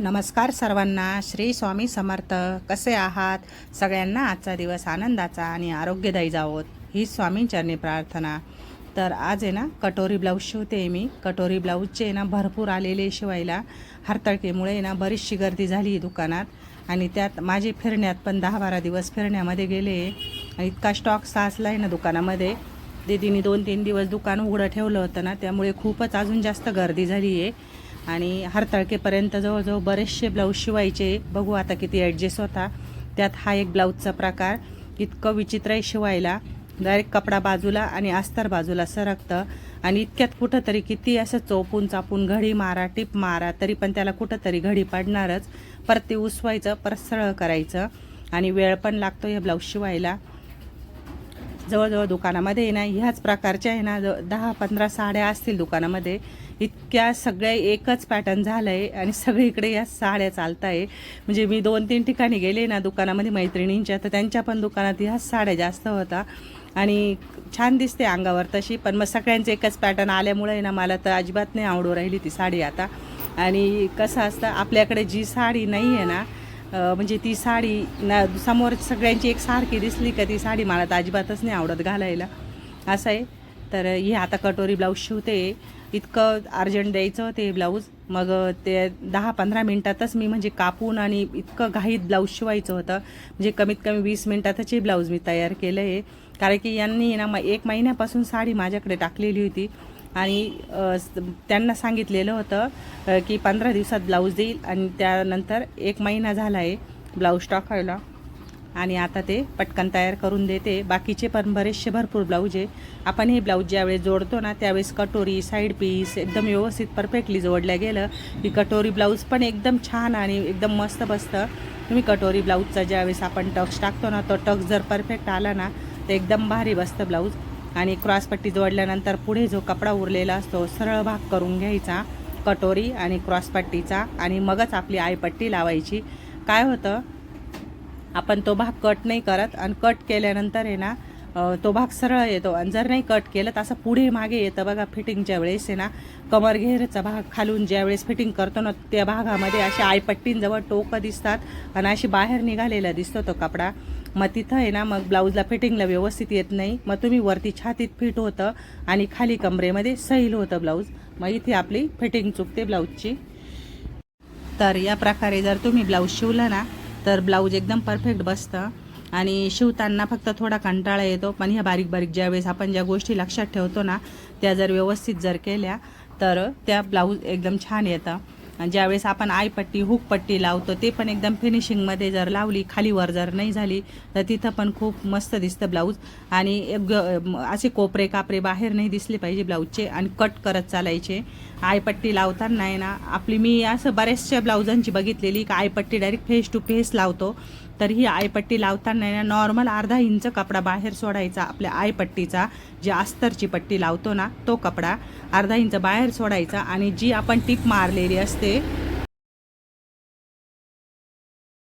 नमस्कार सर्वांना. श्री स्वामी समर्थ. कसे आहात? सगळ्यांना आजचा दिवस आनंदाचा आणि आरोग्यदायी जावोत ही स्वामींचरणी प्रार्थना. तर आज आहे ना कटोरी ब्लाऊज शिवते मी. कटोरी ब्लाऊजचे ना भरपूर आलेले शिवायला. हरतळकेमुळे ना बरीचशी गर्दी झाली आहे दुकानात. आणि त्यात माझे फिरण्यात पण दहा बारा दिवस फिरण्यामध्ये गेले. आणि इतका स्टॉक साचला आहे ना दुकानामध्ये. दीदीने दोन तीन दिवस दुकान उघडं ठेवलं होतं ना त्यामुळे खूपच अजून जास्त गर्दी झाली आहे. आणि हरताळकेपर्यंत जवळजवळ बरेचसे ब्लाऊज शिवायचे. बघू आता किती ॲडजस्ट होता. त्यात हा एक ब्लाऊजचा प्रकार. इतकं विचित्र आहे शिवायला. डायरेक्ट कपडा बाजूला आणि अस्तर बाजूला सरकतं. आणि इतक्यात कुठंतरी किती असं चोपून चापून घडी मारा टिप मारा तरी पण त्याला कुठंतरी घडी पडणारच. परत ते उसवायचं परत सरळ करायचं. आणि वेळ पण लागतो हे ब्लाऊज शिवायला. जवळजवळ दुकानामध्ये आहे ना ह्याच प्रकारच्या आहे ना दहा पंधरा साड्या असतील दुकानामध्ये. इतक्या सगळ्या एकच पॅटर्न झालं आहे आणि सगळीकडे या साड्या चालत आहे म्हणजे मी दोन तीन ठिकाणी गेले ना दुकानामध्ये मैत्रिणींच्या तर त्यांच्या पण दुकानात ह्याच साड्या जास्त होता. आणि छान दिसते अंगावर तशी पण मग सगळ्यांचे एकच पॅटर्न आल्यामुळे ना मला तर अजिबात नाही आवडू राहिली ती साडी आता. आणि कसं असतं आपल्याकडे जी साडी नाही आहे ना म्हणजे ती साडी ना समोर सगळ्यांची एक सारखी दिसली का ती साडी मला तर अजिबातच नाही आवडत घालायला. असं आहे. तर हे आता कटोरी ब्लाऊज शिवते. इतकं अर्जंट द्यायचं ते ब्लाऊज. मग ते दहा पंधरा मिनटातच मी म्हणजे कापून आणि इतकं घाईत ब्लाऊज शिवायचं होतं. म्हणजे कमीत कमी वीस मिनटातच हे ब्लाऊज मी तयार केलं आहे कारण की यांनी ना मग एक महिन्यापासून साडी माझ्याकडे टाकलेली होती. आणि त्यांना सांगितलेलं होतं की पंधरा दिवसात ब्लाऊज देईल आणि त्यानंतर एक महिना झाला आहे ब्लाऊज टाकायला आणि आता ते पटकन तयार करून देते. बाकीचे पण बरेचसे भरपूर ब्लाऊज आहे. आपण हे ब्लाऊज ज्यावेळेस जोडतो ना त्यावेळेस कटोरी साईड पीस एकदम व्यवस्थित परफेक्टली जोडल्या गेलं की कटोरी ब्लाऊज पण एकदम छान आणि एकदम मस्त बसतं. तुम्ही कटोरी ब्लाऊजचा ज्यावेळेस आपण टक्स टाकतो ना तो टक्स जर परफेक्ट आला ना तर एकदम भारी बसतं ब्लाऊज. आणि क्रॉसपट्टी जोडल्यानंतर पुढे जो कपडा उरलेला असतो सरळ भाग करून घ्यायचा कटोरी आणि क्रॉसपट्टीचा आणि मगच आपली आयपट्टी लावायची. काय होतं? आपण तो भाग कट नाही करत आणि कट केल्यानंतर आहे ना तो भाग सरळ येतो. आणि जर नाही कट केलं तर असं पुढे मागे येतं. बघा फिटिंगच्या वेळेस आहे ना कमर घेरचा भाग खालून ज्या वेळेस फिटिंग करतो ना त्या भागामध्ये अशा आयपट्टींजवळ टोकं दिसतात आणि अशी बाहेर निघालेला दिसतो तो कपडा. मग तिथं आहे ना मग ब्लाऊजला फिटिंगला व्यवस्थित येत नाही. मग तुम्ही वरती छातीत फिट होतं आणि खाली कमरेमध्ये सैल होतं ब्लाऊज. मग इथे आपली फिटिंग चुकते ब्लाऊजची. तर या प्रकारे जर तुम्ही ब्लाऊज शिवला ना तर ब्लाऊज एकदम परफेक्ट बसतं. आणि शिवताना फक्त थोडा कंटाळा येतो पण ह्या बारीक बारीक ज्यावेळेस आपण ज्या गोष्टी लक्षात ठेवतो ना त्या जर व्यवस्थित जर केल्या तर त्या ब्लाऊज एकदम छान येतं. ज्यावेळेस आपण आयपट्टी हुकपट्टी लावतो ते पण एकदम फिनिशिंगमध्ये जर लावली खालीवर जर नाही झाली तर तिथं पण खूप मस्त दिसतं ब्लाऊज आणि असे कोपरे कापरे बाहेर नाही दिसले पाहिजे ब्लाऊजचे आणि कट करत चालायचे. आयपट्टी लावताना आहे ना आपली मी असं बऱ्याचशा ब्लाऊजांची बघितलेली का आयपट्टी डायरेक्ट फेस टू फेस लावतो. तर ही आयपट्टी लावताना नॉर्मल अर्धा इंच कपडा बाहेर सोडायचा आपल्या आयपट्टीचा जी अस्तरची पट्टी लावतो ना तो कपडा अर्धा इंच बाहेर सोडायचा आणि जी आपण टीप मारलेली असते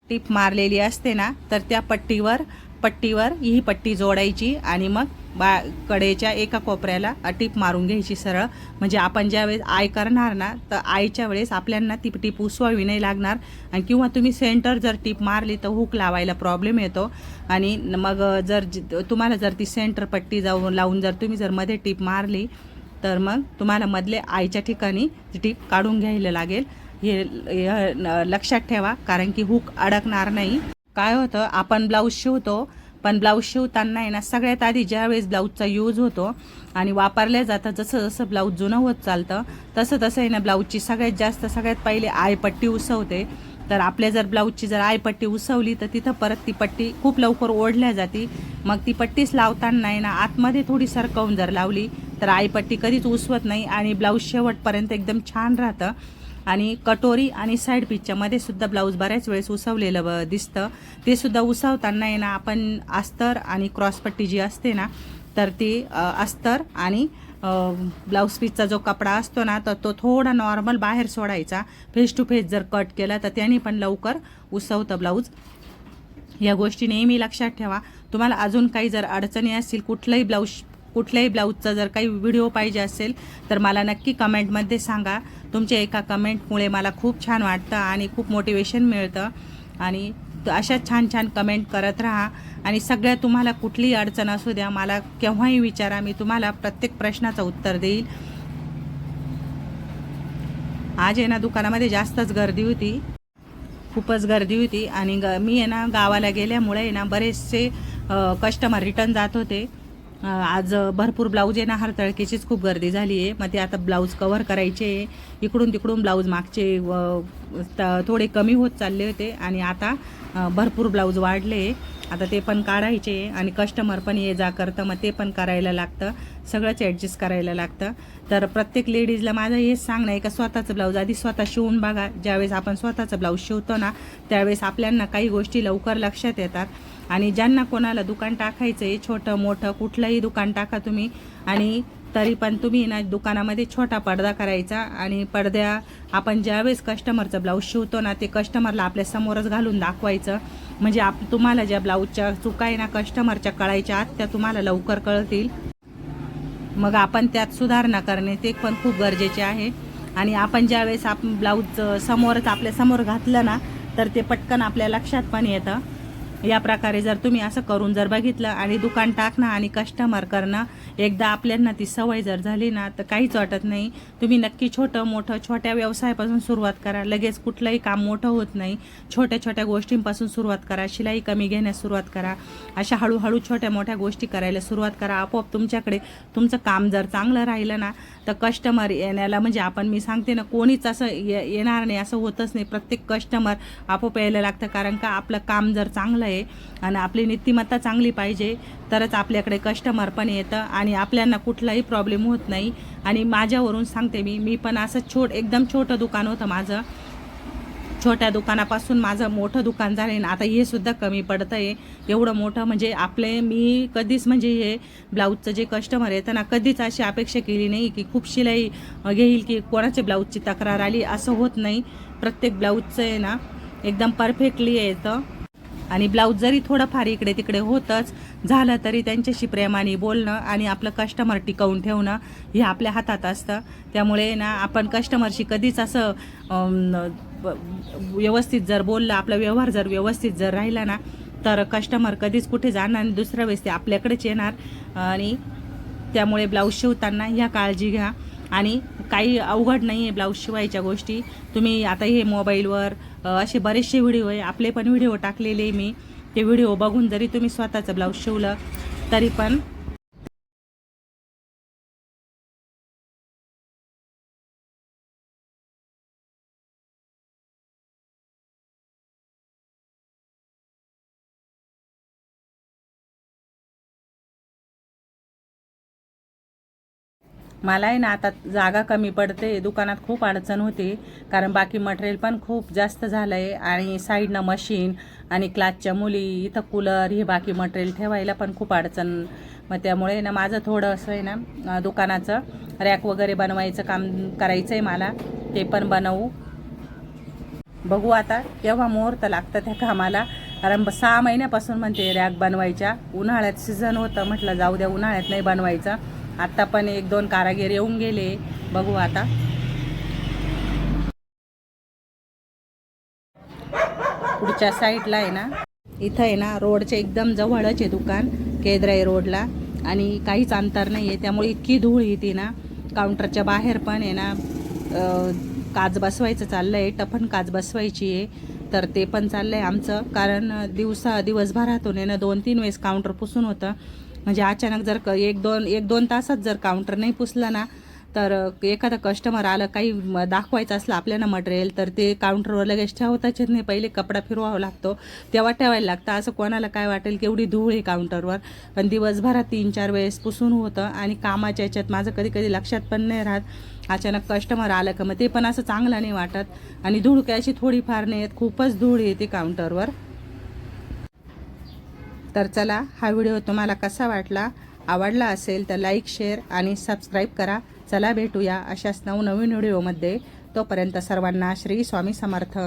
टीप मारलेली असते ना तर त्या पट्टीवर पट्टीवर ही पट्टी जोडायची आणि मग बा कडेच्या एका कोपऱ्याला टीप मारून घ्यायची सरळ. म्हणजे आपण ज्यावेळेस आय करणार ना तर आयच्या वेळेस आपल्यांना ती टीप उसवावी नाही लागणार. आणि किंवा तुम्ही सेंटर जर टीप मारली तर हुक लावायला प्रॉब्लेम येतो. आणि मग जर तुम्हाला जर ती सेंटर पट्टी जाऊन लावून जर तुम्ही जर मध्ये टीप मारली तर मग तुम्हाला मधले आईच्या ठिकाणी ती टीप काढून घ्यायला लागेल. हे लक्षात ठेवा कारण की हुक अडकणार नाही. काय होतं आपण ब्लाऊज शिवतो पण ब्लाऊज शिवताना आहे ना सगळ्यात आधी ज्यावेळेस ब्लाऊजचा यूज होतो आणि वापरल्या जातं जसं जसं ब्लाऊज जुनं होत चालतं तसं तसं आहे ना ब्लाऊजची सगळ्यात जास्त सगळ्यात पहिले आयपट्टी उसवते. तर आपल्या जर ब्लाऊजची जर आयपट्टी उसवली तर तिथं परत ती पट्टी खूप लवकर ओढल्या जाते. मग ती पट्टीच लावताना आहे ना आतमध्ये थोडी सरकवून जर लावली तर आयपट्टी कधीच उसवत नाही आणि ब्लाऊज शेवटपर्यंत एकदम छान राहतं. आणि कटोरी आणि साईड पीचच्यामध्ये सुद्धा ब्लाऊज बऱ्याच वेळेस उसवलेलं ब- दिसतं. ते सुद्धा उसवताना आहे ना आपण अस्तर आणि क्रॉसपट्टी जी असते ना तर ती अस्तर आणि ब्लाऊज पीसचा जो कपडा असतो ना तर तो थोडा नॉर्मल बाहेर सोडायचा. फेस टू फेस जर कट केला तर त्याने पण लवकर उसवतं ब्लाऊज या गोष्टी नेहमी लक्षात ठेवा. तुम्हाला अजून काही जर अडचणी असतील कुठलंही ब्लाऊज कुठल्याही ब्लाऊजचा जर काही व्हिडिओ पाहिजे असेल तर मला नक्की कमेंटमध्ये सांगा. तुमच्या एका कमेंटमुळे मला खूप छान वाटतं आणि खूप मोटिवेशन मिळतं. आणि अशा छान छान कमेंट करत राहा. आणि सगळ्या तुम्हाला कुठलीही अडचण असू द्या मला केव्हाही विचारा मी तुम्हाला प्रत्येक प्रश्नाचं उत्तर देईल. आज आहे ना दुकानामध्ये जास्तच गर्दी होती. खूपच गर्दी होती. आणि ग मी आहे ना गावाला गेल्यामुळे आहे ना बरेचसे कस्टमर रिटर्न जात होते. आज भरपूर ब्लाऊज आहे ना हरतळकीचीच खूप गर्दी झाली आहे मग ते आता ब्लाऊज कवर करायचे आहे. इकडून तिकडून ब्लाऊज मागचे व थोडे कमी होत चालले होते आणि आता भरपूर ब्लाऊज वाढले. आता ते पण काढायचे आणि कस्टमर पण ये जा करतं मग ते पण करायला लागतं. सगळंच ॲडजस्ट करायला लागतं. तर प्रत्येक लेडीजला माझं हेच सांगणं आहे का स्वतःचं ब्लाऊज आधी स्वतः शिवून बघा. ज्यावेळेस आपण स्वतःचं ब्लाऊज शिवतो ना त्यावेळेस आपल्यांना काही गोष्टी लवकर लक्षात येतात. आणि ज्यांना कोणाला दुकान टाकायचं आहे छोटं मोठं कुठलंही दुकान टाका तुम्ही. आणि तरी पण तुम्ही ना दुकानामध्ये छोटा पडदा करायचा आणि पडद्या आपण ज्यावेळेस कस्टमरचं ब्लाऊज शिवतो ना ते कस्टमरला आपल्या समोरच घालून दाखवायचं. म्हणजे आप तुम्हाला ज्या ब्लाऊजच्या चुका आहे ना कस्टमरच्या कळायच्या आत त्या तुम्हाला लवकर कळतील. मग आपण त्यात सुधारणा करणे ते पण खूप गरजेचे आहे. आणि आपण ज्यावेळेस आप ब्लाऊज समोरच आपल्यासमोर घातलं ना तर ते पटकन आपल्या लक्षात पण येतं. या प्रकारे जर तुम्ही असं करून जर बघितलं आणि दुकान टाकणं आणि कस्टमर करणं एकदा आपल्यांना ती सवय जर झाली ना तर काहीच वाटत नाही. तुम्ही नक्की छोटं मोठं छोट्या व्यवसायापासून सुरुवात करा. लगेच कुठलंही काम मोठं होत नाही. छोट्या छोट्या गोष्टींपासून सुरुवात करा. शिलाई कमी घेण्यास सुरुवात करा. अशा हळूहळू छोट्या मोठ्या गोष्टी करायला सुरुवात करा. आपोआप तुमच्याकडे तुमचं काम जर चांगलं राहिलं ना तर कस्टमर येण्याला म्हणजे आपण मी सांगते ना कोणीच असं ये येणार नाही असं होतच नाही. प्रत्येक कस्टमर आपोआप यायला लागतं. कारण का आपलं काम जर चांगलं आहे आणि आपली नीतिमत्ता चांगली पाहिजे तरच आपल्याकडे कस्टमर पण येतं आणि आपल्याला कुठलाही प्रॉब्लेम होत नाही. आणि माझ्यावरून सांगते मी मी पण असं छोट एकदम छोटं दुकान होतं माझं. छोट्या दुकानापासून माझं मोठं दुकान झालं आहे आता हे सुद्धा कमी पडतं आहे एवढं मोठं म्हणजे आपले मी कधीच म्हणजे हे ब्लाऊजचं जे कस्टमर येतं ना कधीच अशी अपेक्षा केली नाही की खूप शिलाई घेईल की कोणाच्या ब्लाऊजची तक्रार आली असं होत नाही. प्रत्येक ब्लाऊजचं आहे ना एकदम परफेक्टली येतं. आणि ब्लाऊज जरी थोडंफार इकडे तिकडे होतंच झालं तरी त्यांच्याशी प्रेमाने बोलणं आणि आपलं कस्टमर टिकवून ठेवणं हे आपल्या हातात असतं. त्यामुळे ना आपण कस्टमरशी कधीच असं व्यवस्थित जर बोललं आपला व्यवहार जर व्यवस्थित जर राहिला ना तर कस्टमर कधीच कुठे जाणार आणि दुसऱ्या वेळेस ते आपल्याकडेच येणार. आणि त्यामुळे ब्लाऊज शिवताना ह्या काळजी घ्या. आणि काही अवघड नाही आहे ब्लाऊज शिवायच्या गोष्टी. तुम्ही आता हे मोबाईलवर असे बरेचसे व्हिडिओ आहे. आपले पण व्हिडिओ टाकलेले मी. ते व्हिडिओ बघून जरी तुम्ही स्वतःचं ब्लाऊज शिवलं तरी पण मला आहे ना आता जागा कमी पडते दुकानात खूप अडचण होते कारण बाकी मटेरियल पण खूप जास्त झालं आहे आणि साईडनं मशीन आणि क्लासच्या मुली इथं कूलर हे बाकी मटेरियल ठेवायला पण खूप अडचण. मग त्यामुळे ना माझं थोडं असं आहे ना दुकानाचं रॅक वगैरे बनवायचं काम करायचं आहे मला ते पण बनवू. बघू आता केव्हा मुहूर्त लागतं त्या कामाला. कारण सहा महिन्यापासून म्हणते रॅक बनवायच्या. उन्हाळ्यात सीझन होतं म्हटलं जाऊ द्या उन्हाळ्यात नाही बनवायचं. आत्ता पण एक दोन कारागीर येऊन गेले. बघू आता. पुढच्या साईडला आहे ना इथं आहे ना रोडच्या एकदम जवळच आहे दुकान केद्राई रोडला. आणि काहीच अंतर नाही आहे त्यामुळे इतकी धूळ येते ना. काउंटरच्या बाहेर पण आहे ना काच बसवायचं चाललं आहे टफन काच बसवायची आहे. तर ते पण चाललं आहे आमचं. कारण दिवसा दिवसभरातून आहे ना दोन तीन वेळेस काउंटर पुसून होतं. म्हणजे अचानक जर क- एक दोन एक दोन तासात जर काउंटर नाही पुसलं ना तर एखादा कस्टमर आलं काही दाखवायचं असलं आपल्याला मटेरियल तर ते काउंटरवर लगेच ठेवताच येत नाही. पहिले कपडा फिरवावा लागतो तेव्हा ठेवायला लागतं. असं कोणाला काय वाटेल केवढी धूळ आहे काउंटरवर. पण दिवसभरात तीन चार वेळेस पुसून होतं आणि कामाच्या याच्यात माझं कधी कधी लक्षात पण नाही राहत. अचानक कस्टमर आलं का मग ते पण असं चांगलं नाही वाटत. आणि धूळ काय अशी थोडीफार नाही येत खूपच धूळ येते काउंटरवर. तर चला हा व्हिडिओ तुम्हाला कसा वाटला आवडला असेल तर लाईक शेअर आणि सबस्क्राईब करा. चला भेटूया अशाच नवनवीन व्हिडिओमध्ये. तोपर्यंत सर्वांना श्री स्वामी समर्थ.